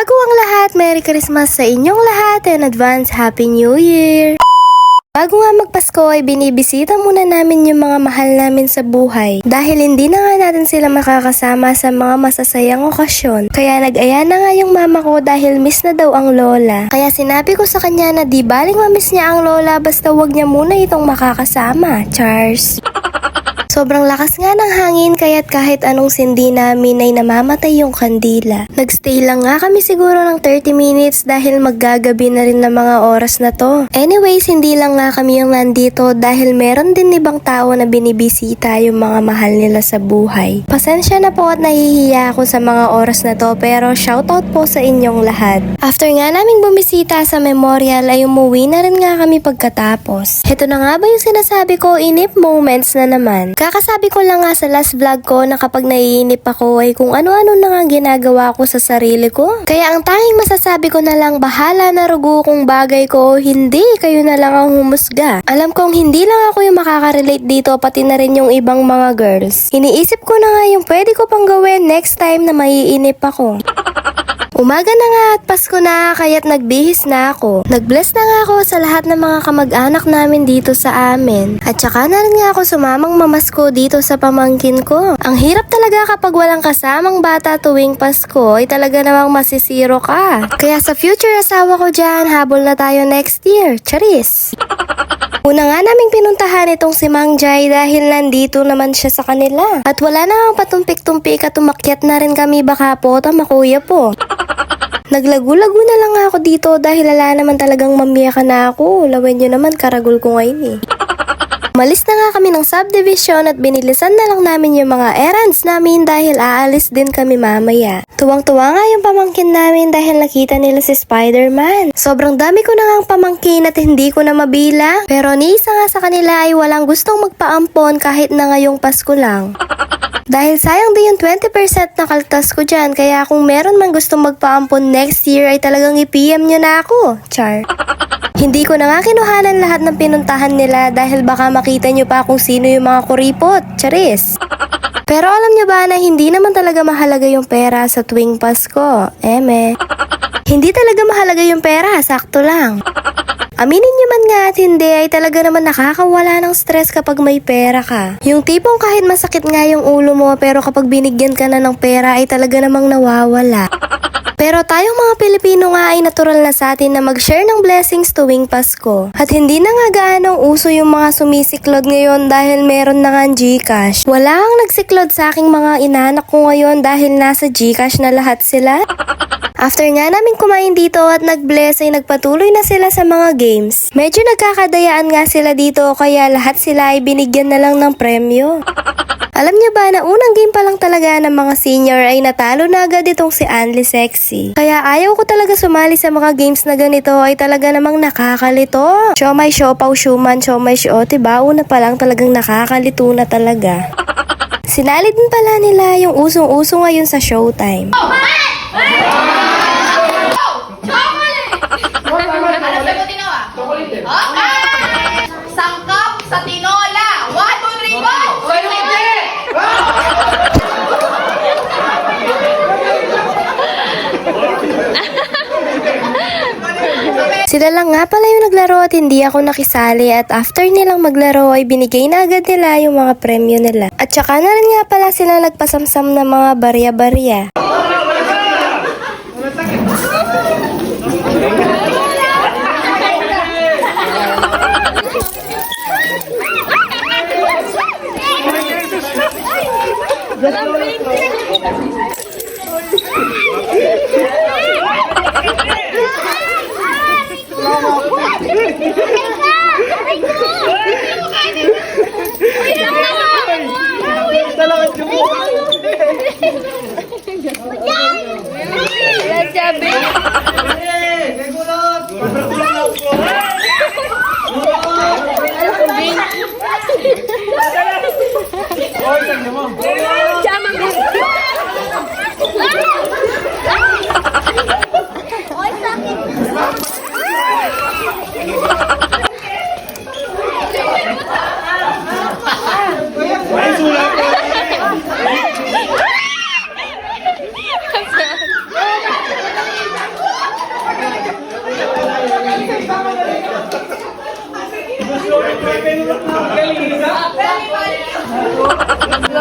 Bago ang lahat, Merry Christmas sa inyong lahat and advance Happy New Year! Bago nga magpasko ay binibisita muna namin yung mga mahal namin sa buhay dahil hindi na nga natin sila makakasama sa mga masasayang okasyon. Kaya nag-aya na nga yung mama ko dahil miss na daw ang lola. Kaya sinabi ko sa kanya na di baling mamiss niya ang lola basta wag niya muna itong makakasama. Charles! Sobrang lakas nga ng hangin kaya't kahit anong sindi namin ay namamatay yung kandila. Nagstay lang nga kami siguro ng 30 minutes dahil maggagabi na rin ng mga oras na to. Anyways, hindi lang nga kami yung nandito dahil meron din ibang tao na binibisita yung mga mahal nila sa buhay. Pasensya na po at nahihiya ako sa mga oras na to pero shoutout po sa inyong lahat. After nga naming bumisita sa memorial ay umuwi na rin nga kami pagkatapos. Heto na nga ba yung sinasabi ko, inip moments na naman. Kakasabi ko lang nga sa last vlog ko na kapag naiinip ako ay kung ano-ano na nga ginagawa ko sa sarili ko. Kaya ang tanging masasabi ko na lang bahala na rugo kung bagay ko hindi, kayo na lang ang humusga. Alam kong hindi lang ako yung makaka-relate dito pati na rin yung ibang mga girls. Iniisip ko na nga yung pwede ko pang gawin next time na maiinip ako. Umaga na nga at Pasko na kaya't nagbihis na ako. Nagbless na nga ako sa lahat ng mga kamag-anak namin dito sa amin. At saka na rin nga ako sumamang mamasko dito sa pamangkin ko. Ang hirap talaga kapag walang kasamang bata tuwing Pasko ay talaga namang masisiro ka. Kaya sa future asawa ko dyan, habol na tayo next year. Charis! Una nga naming pinuntahan itong si Mang Jai dahil nandito naman siya sa kanila. At wala na ang patumpik-tumpik at umakyat na rin kami baka po tama kuya po. Naglagu-lago na lang ako dito dahil ala naman talagang mamiyakan na ako. Lawan nyo naman karagol ko ngayon eh. Malis na nga kami ng subdivision at binilisan na lang namin yung mga errands namin dahil aalis din kami mamaya. Tuwang-tuwa nga yung pamangkin namin dahil nakita nila si Spider-Man. Sobrang dami ko na ngang pamangkin at hindi ko na mabilang. Pero ni isa nga sa kanila ay walang gustong magpaampon kahit na ngayong Pasko lang. Dahil sayang din yung 20% na kaltas ko dyan, kaya kung meron man gustong magpaampon next year ay talagang i-PM nyo na ako. Char. Hindi ko na nga kinuhanan lahat ng pinuntahan nila dahil baka makita nyo pa kung sino yung mga kuripot. Charis. Pero alam nyo ba na hindi naman talaga mahalaga yung pera sa tuwing Pasko? Eme. Hindi talaga mahalaga yung pera, sakto lang. Aminin nyo man nga at hindi ay talaga naman nakakawala ng stress kapag may pera ka. Yung tipong kahit masakit nga yung ulo mo pero kapag binigyan ka na ng pera ay talaga namang nawawala. Pero tayong mga Pilipino nga ay natural na sa atin na mag-share ng blessings tuwing Pasko. At hindi na nga gaanong uso yung mga sumisiklod ngayon dahil meron na nga Gcash. Wala ang nagsiklod sa aking mga inanak ko ngayon dahil nasa Gcash na lahat sila. After nga namin kumain dito at nag-bless ay nagpatuloy na sila sa mga games. Medyo nagkakadayaan nga sila dito kaya lahat sila ay binigyan na lang ng premyo. Alam niyo ba na unang game pa lang talaga ng mga senior ay natalo na agad itong si Anli Sexy. Kaya ayaw ko talaga sumali sa mga games na ganito ay talaga namang nakakalito. Show pau shuman, show my show, diba? Una pa lang talagang nakakalito na talaga. Sinali din pala nila yung usong-uso ngayon sa showtime. Ano sa tinola? Okay! Sangkap sa tinola! One, two, three, go! Sila lang nga pala yung naglaro at hindi ako nakisali at after nilang maglaro ay binigay na agad nila yung mga premyo nila. At saka na rin nga pala sila nagpasamsam ng mga barya-barya. Talaga,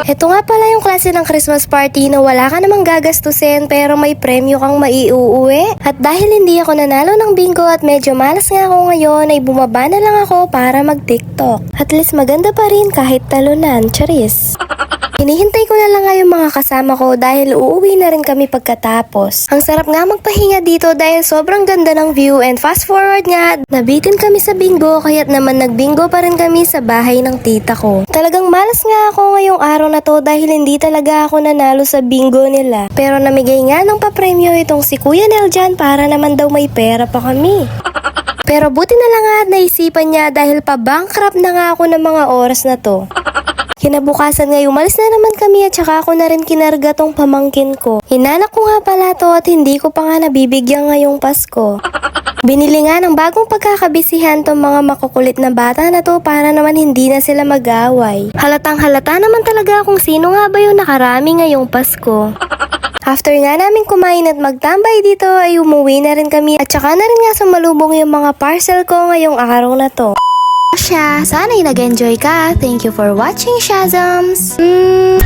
Ito nga pala yung klase ng Christmas party na wala ka namang gagastusin pero may premyo kang maiuuwi. At dahil hindi ako nanalo ng bingo at medyo malas nga ako ngayon ay bumaba na lang ako para mag TikTok. At least maganda pa rin kahit talunan, charis. Hinihintay ko na lang nga yung mga kasama ko dahil uuwi na rin kami pagkatapos. Ang sarap nga magpahinga dito dahil sobrang ganda ng view and fast forward nga, nabitin kami sa bingo kaya't naman nagbingo pa rin kami sa bahay ng tita ko. Talagang malas nga ako ngayong araw na to dahil hindi talaga ako nanalo sa bingo nila. Pero namigay nga ng papremyo itong si Kuya Nel dyan para naman daw may pera pa kami. Pero buti na lang nga at naisipan niya dahil pa-bankrupt na nga ako ng mga oras na to. Kinabukasan nga umalis na naman kami at saka ako na rin kinarga tong pamangkin ko. Hinanak ko nga pala to at hindi ko pa nga nabibigyan ngayong Pasko. Binili nga ng bagong pagkakabisihan tong mga makukulit na bata na to para naman hindi na sila mag-away. Halatang halata naman talaga kung sino nga ba yung nakarami ngayong Pasko. After nga namin kumain at magtambay dito ay umuwi na rin kami at saka na rin nga sumalubong yung mga parcel ko ngayong araw na to. Siya, sana'y nag-enjoy ka. Thank you for watching, Shazams! Mm.